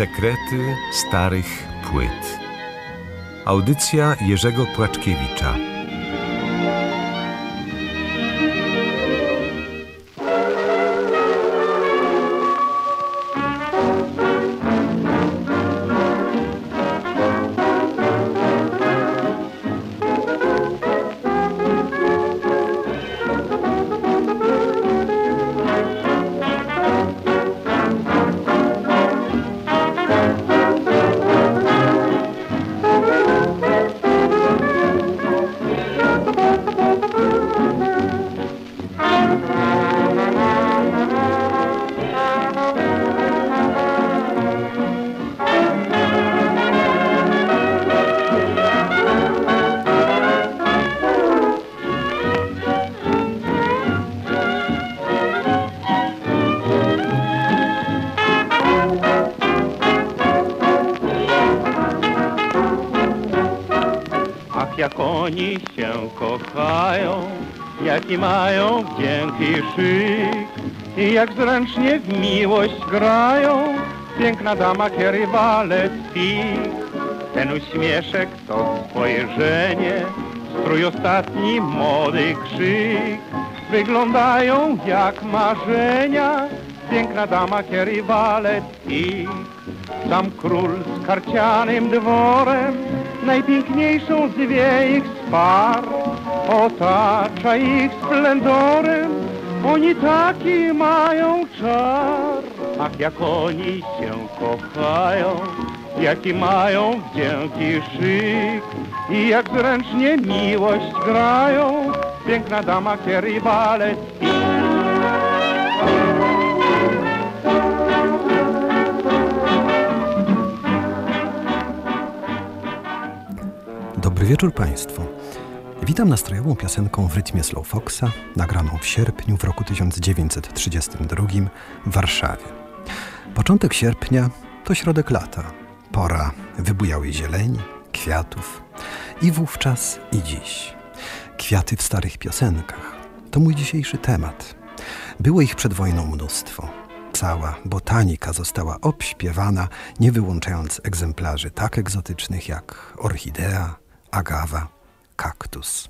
Sekrety starych płyt. Audycja Jerzego Płaczkiewicza. Kochają, jaki mają i szyk. I jak zręcznie w miłość grają, piękna dama Kerry Wallet Ten uśmieszek to spojrzenie, strój ostatni młody krzyk, wyglądają jak marzenia, piękna dama Kerry Wallet Sam król z karcianym dworem, najpiękniejszą z wiejich spar, otacza ich splendorem, oni taki mają czar. Ach, jak oni się kochają, jaki mają wdzięk i szyk, i jak zręcznie miłość grają, piękna dama Kerry Ballet Dobry wieczór Państwu. Witam nastrojową piosenką w rytmie Slow Foxa, nagraną w sierpniu w roku 1932 w Warszawie. Początek sierpnia to środek lata, pora wybujałej zieleni, kwiatów i wówczas i dziś. Kwiaty w starych piosenkach to mój dzisiejszy temat. Było ich przed wojną mnóstwo. Cała botanika została obśpiewana, nie wyłączając egzemplarzy tak egzotycznych jak orchidea, agawa, kaktus.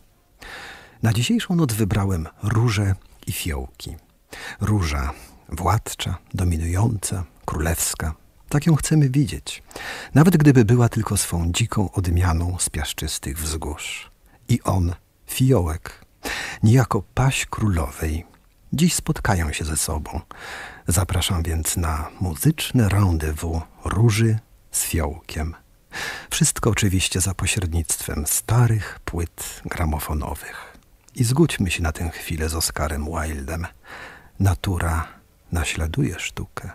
Na dzisiejszą noc wybrałem róże i fiołki. Róża władcza, dominująca, królewska. Tak ją chcemy widzieć, nawet gdyby była tylko swą dziką odmianą z piaszczystych wzgórz. I on, fiołek, niejako paść królowej, dziś spotkają się ze sobą. Zapraszam więc na muzyczne rendezvous róży z fiołkiem. Wszystko oczywiście za pośrednictwem starych płyt gramofonowych. I zgódźmy się na tę chwilę z Oscarem Wildem. Natura naśladuje sztukę.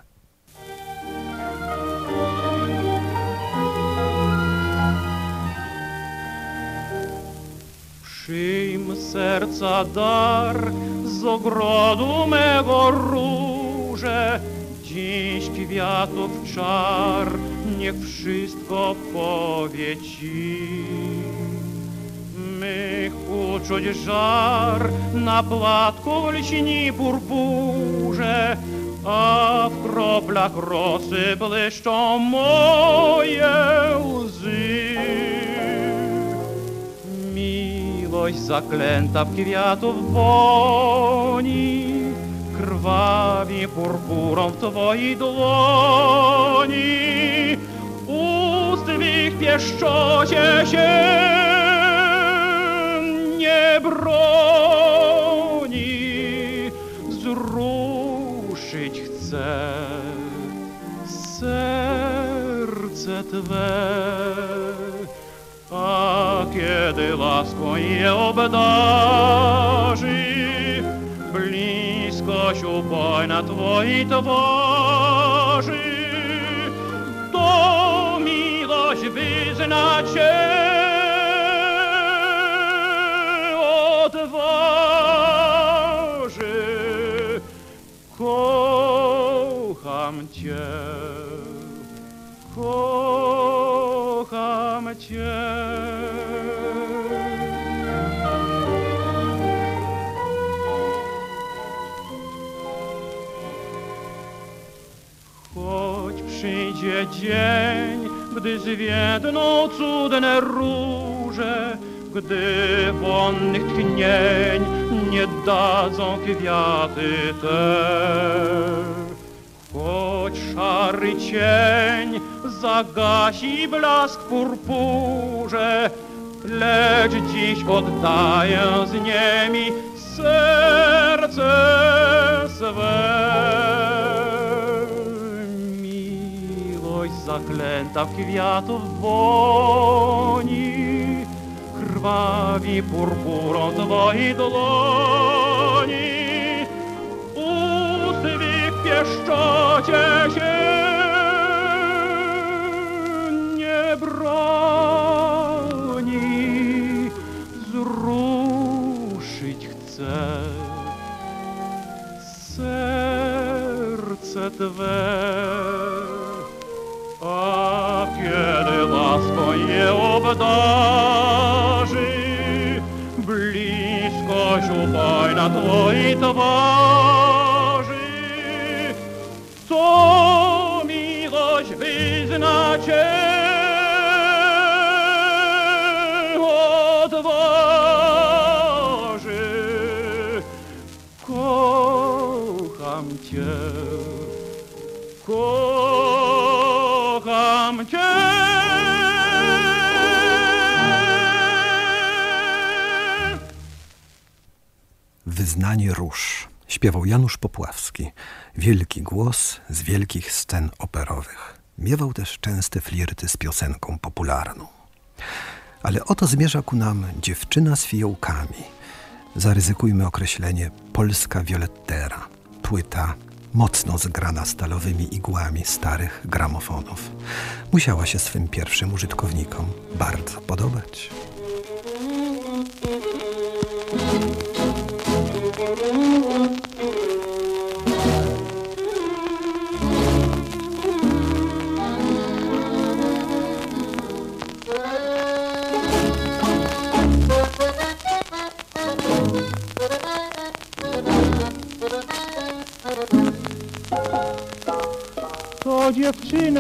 Przyjm serca dar z ogrodu mego róże, dziś kwiatów czar, niech wszystko powie ci. Mych uczuć żar na płatku lśni purpurze, a w kroplach rosy błyszczą moje łzy. Miłość zaklęta w kwiatów woni, krwawi purpurą w twojej dłoni. Ust twych pieszczocie się nie broni, wzruszyć chce serce Twe. A kiedy laską je obdarzy, bliskość upojna Twojej twarzy, to miłość wyzna Cię odważy. Kocham Cię, kocham przyjdzie dzień, gdy zwiedną cudne róże, gdy wonnych tchnień nie dadzą kwiaty te. Choć szary cień zagasi blask purpurze, lecz dziś oddaję z niemi serce swe. Zaklęta w kwiatów woni, krwawi purpurą twojej dłoni. Ust pieszczocie się Cię, kocham Cię. Wyznanie róż. Śpiewał Janusz Popławski. Wielki głos z wielkich scen operowych. Miewał też częste flirty z piosenką popularną. Ale oto zmierza ku nam dziewczyna z fiołkami. Zaryzykujmy określenie polska violettera. Płyta mocno zgrana stalowymi igłami starych gramofonów. Musiała się swym pierwszym użytkownikom bardzo podobać.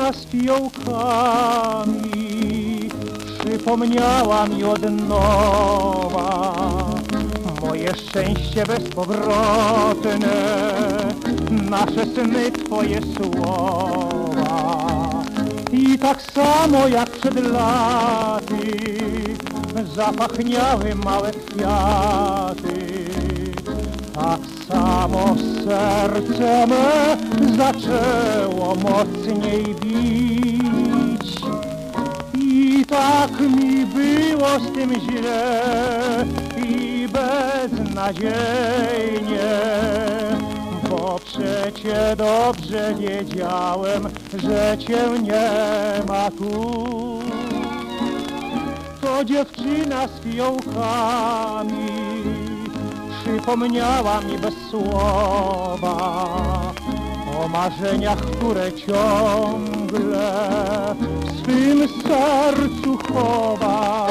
Dziewczyna z fiołkami Przypomniała mi od nowa Moje szczęście bezpowrotne Nasze sny Twoje słowa. I tak samo jak przed laty Zapachniały małe kwiaty tak samo serce me zaczęło mocniej bić. I tak mi było z tym źle i beznadziejnie Bo przecie dobrze wiedziałem, że cię nie ma tu. To dziewczyna z fiołkami przypomniała mi bez słowa o marzeniach, które ciągle w swym sercu chowa.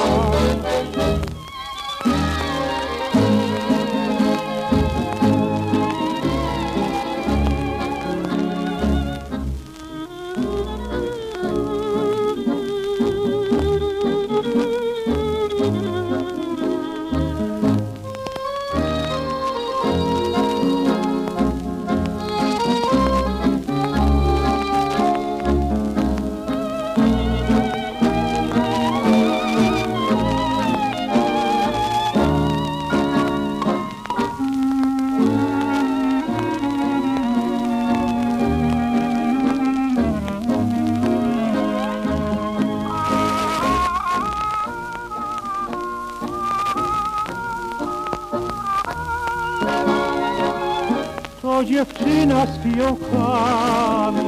Dziewczyna z fiołkami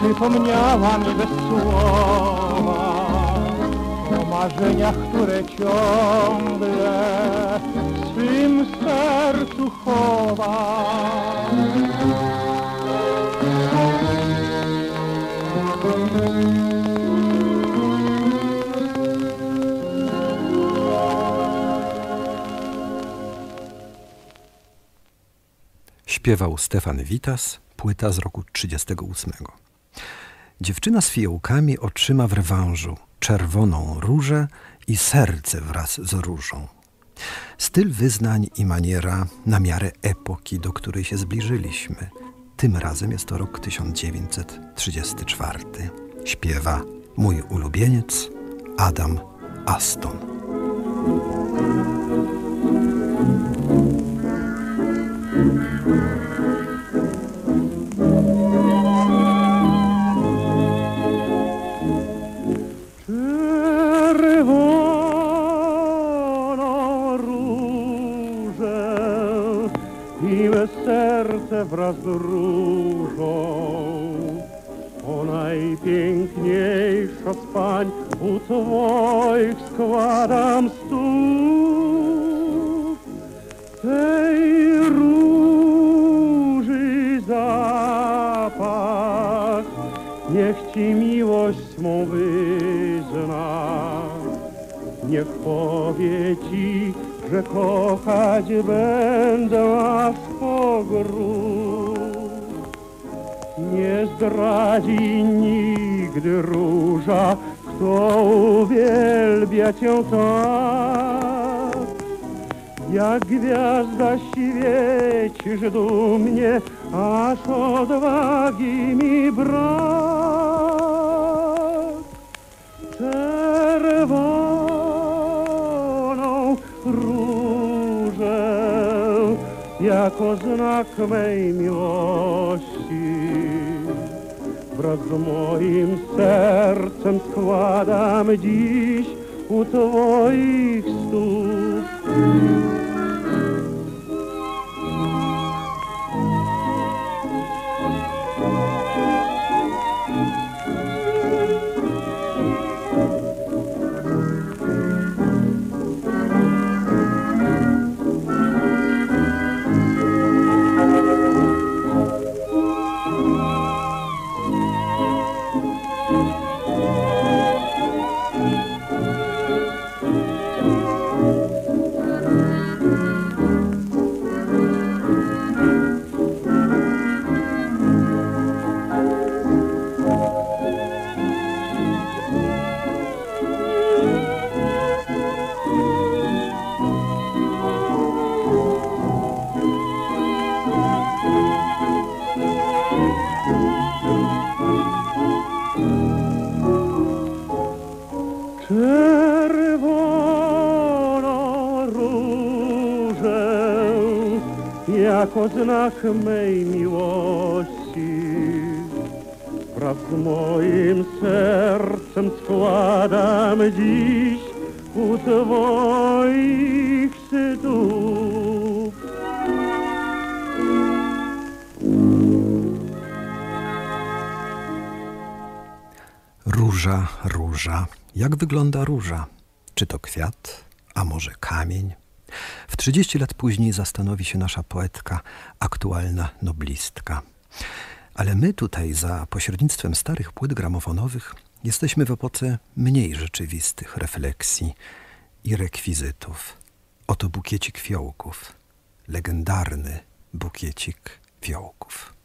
Przypomniała mi bez słowa O marzeniach, które ciągle W swym sercu chowa Śpiewał Stefan Witas, płyta z roku 38. Dziewczyna z fiołkami otrzyma w rewanżu czerwoną różę i serce wraz z różą. Styl wyznań i maniera na miarę epoki, do której się zbliżyliśmy. Tym razem jest to rok 1934. Śpiewa mój ulubieniec Adam Aston. Wraz różą. O najpiękniejsza z pań u twoich składam stóp. Tej róży zapach niech ci miłość mą wyzna. Niech powie ci, że kochać będę Nie zdradzi nigdy róża, kto uwielbia cię tak. Jak gwiazda świecisz dumnie, aż odwagi mi brak. Czerwoną różę jako znak mej miłości wraz z moim sercem składam dziś u Twoich stóp. Znak mej miłości wraz z moim sercem składam dziś u Twoich stóp. Róża, róża. Jak wygląda róża? Czy to kwiat, a może kamień? W 30 lat później zastanowi się nasza poetka, aktualna noblistka. Ale my tutaj, za pośrednictwem starych płyt gramofonowych, jesteśmy w epoce mniej rzeczywistych refleksji i rekwizytów. Oto bukiecik fiołków, legendarny bukiecik fiołków.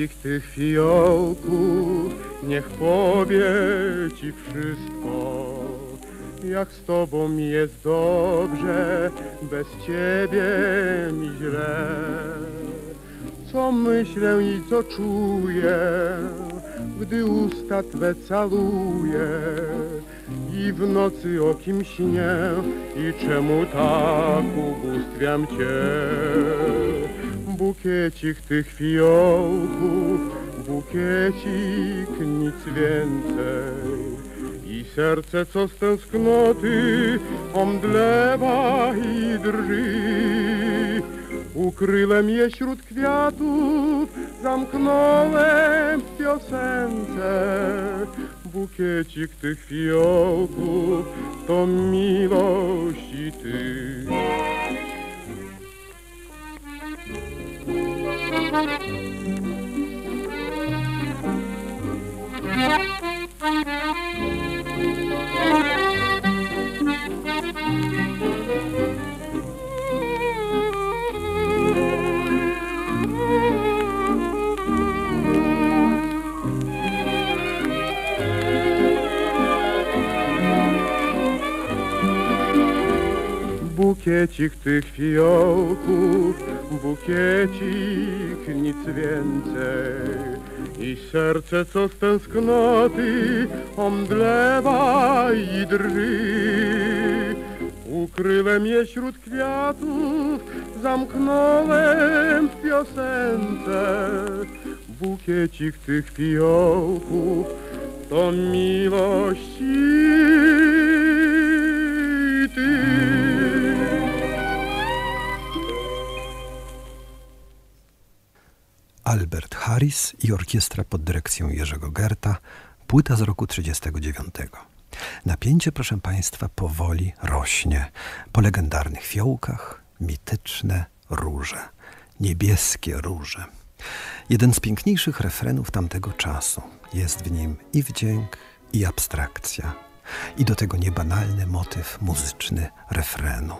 Bukiecik tych fiołków niech powie ci wszystko. Jak z tobą jest dobrze, bez ciebie mi źle. Co myślę i co czuję, gdy usta twe caluję i w nocy o kim śnię i czemu tak ubóstwiam cię. Bukiecik tych fiołków, bukiecik nic więcej i serce, co z tęsknoty omdlewa i drży. Ukryłem je wśród kwiatów, zamknąłem w piosence. Bukiecik tych fiołków to miłości ty. Bukiecik tych fiołków, bukiecik, nic więcej. I serce, co z tęsknoty omdlewa i drży. Ukryłem je wśród kwiatów, zamknąłem w piosence. Bukiecik tych fiołków to miłości ty. Albert Harris i orkiestra pod dyrekcją Jerzego Gerta, płyta z roku 1939. Napięcie, proszę Państwa, powoli rośnie. Po legendarnych fiołkach mityczne róże, niebieskie róże. Jeden z piękniejszych refrenów tamtego czasu. Jest w nim i wdzięk, i abstrakcja. I do tego niebanalny motyw muzyczny refrenu.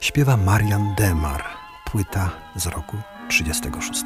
Śpiewa Marian Demar, płyta z roku 36.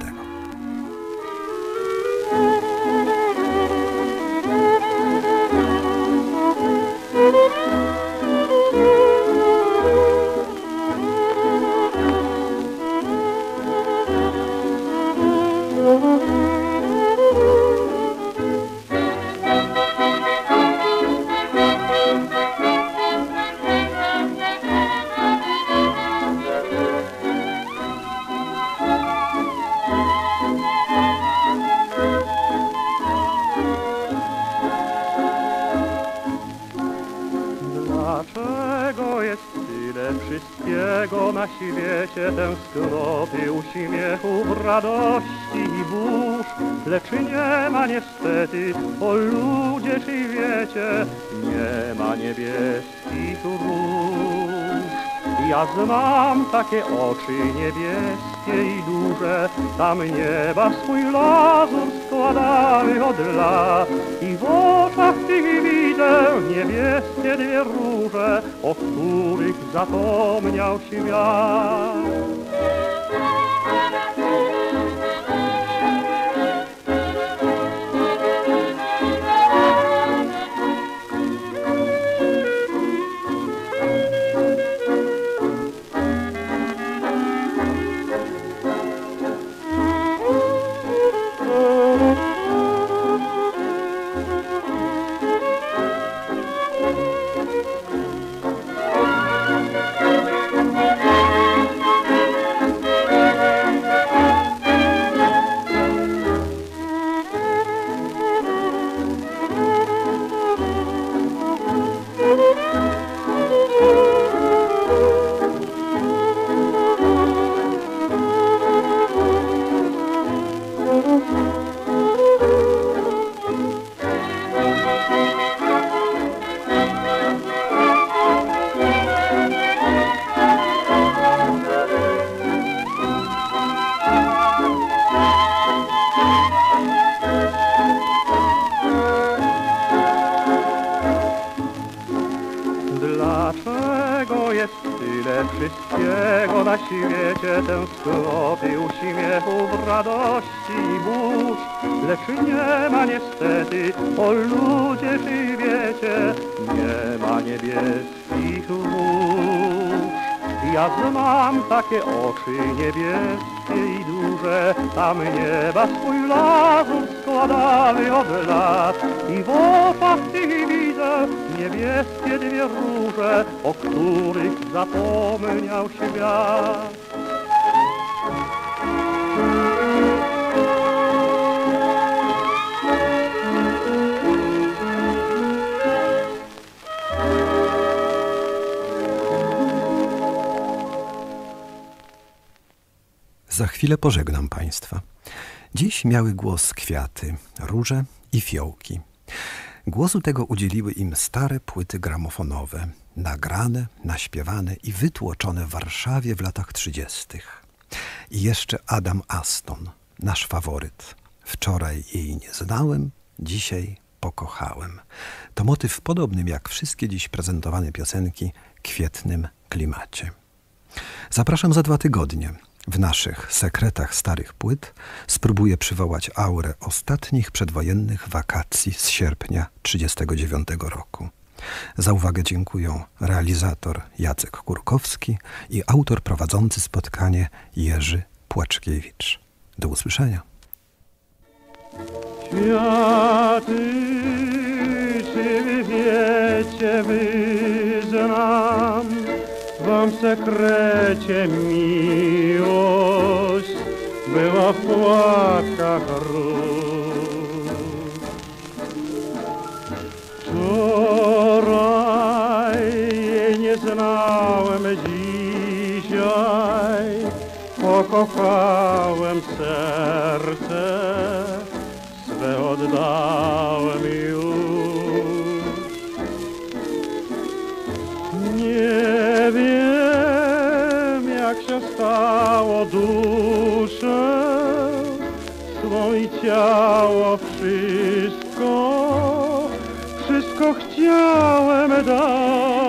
radości i burz? Lecz nie ma niestety, o ludzie czy wiecie, nie ma niebieskich róż. Ja znam takie oczy niebieskie i duże, tam nieba swój lazur składały od lat. I w oczach tych widzę niebieskie dwie róże, o których zapomniał świat. Na świecie, tęsknoty, uśmiechów, radości i burz? Lecz nie ma niestety, o ludzie czy wiecie, nie ma niebieskich róż. Ja znam takie oczy niebieskie i duże, tam nieba swój lazur składały od lat. I w oczach niebieskie dwie róże, o których zapomniał się. Za chwilę pożegnam Państwa. Dziś miały głos kwiaty, róże i fiołki. Głosu tego udzieliły im stare płyty gramofonowe, nagrane, naśpiewane i wytłoczone w Warszawie w latach trzydziestych. I jeszcze Adam Aston, nasz faworyt. Wczoraj jej nie znałem, dzisiaj pokochałem. To motyw w podobnym jak wszystkie dziś prezentowane piosenki kwietnym klimacie. Zapraszam za dwa tygodnie. W naszych sekretach starych płyt spróbuję przywołać aurę ostatnich przedwojennych wakacji z sierpnia 1939 roku. Za uwagę dziękują realizator Jacek Kurkowski i autor prowadzący spotkanie Jerzy Płaczkiewicz. Do usłyszenia. Kwiaty, czy wiecie, wyznam wam sekrecie miłość była w płatkach róż. Wczoraj jej nie znałem, dzisiaj pokochałem serce swe oddałem już. Wszystko, wszystko chciałem dać.